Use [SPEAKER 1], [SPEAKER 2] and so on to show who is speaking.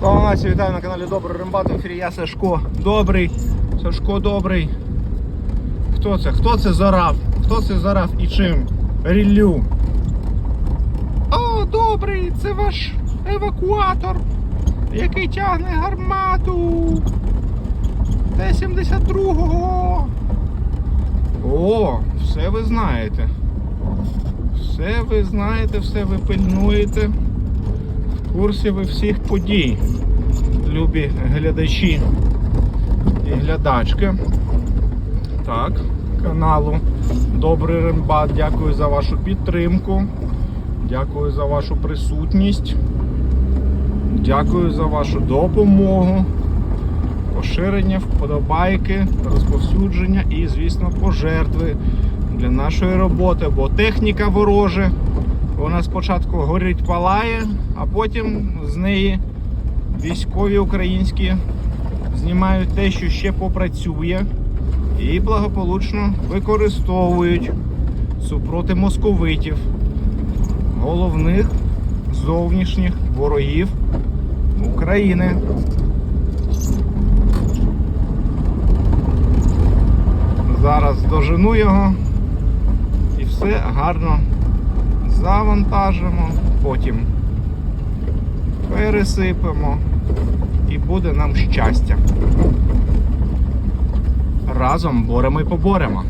[SPEAKER 1] Слава нації, вітаю на каналі Добрий Римбат. В ефірі я Сашко Добрий. Сашко Добрий. Хто це? Хто це зарав? Хто це зарав і чим? Ріллю. О, добрий, це ваш евакуатор, який тягне гармату. Т-72. О, все ви знаєте. Все ви знаєте, все ви пильнуєте. Курсі ви всіх подій, любі глядачі і глядачки. Так, каналу Добрий Римбат. Дякую за вашу підтримку. Дякую за вашу присутність. Дякую за вашу допомогу. Поширення, вподобайки, розповсюдження і, звісно, пожертви для нашої роботи, бо техніка вороже. Вона спочатку горить палає, а потім з неї військові українські знімають те, що ще попрацює, і благополучно використовують супроти московитів, головних зовнішніх ворогів України. Зараз дожену його і все гарно завантажимо, потім пересипемо і буде нам щастя. Разом боремо і поборемо.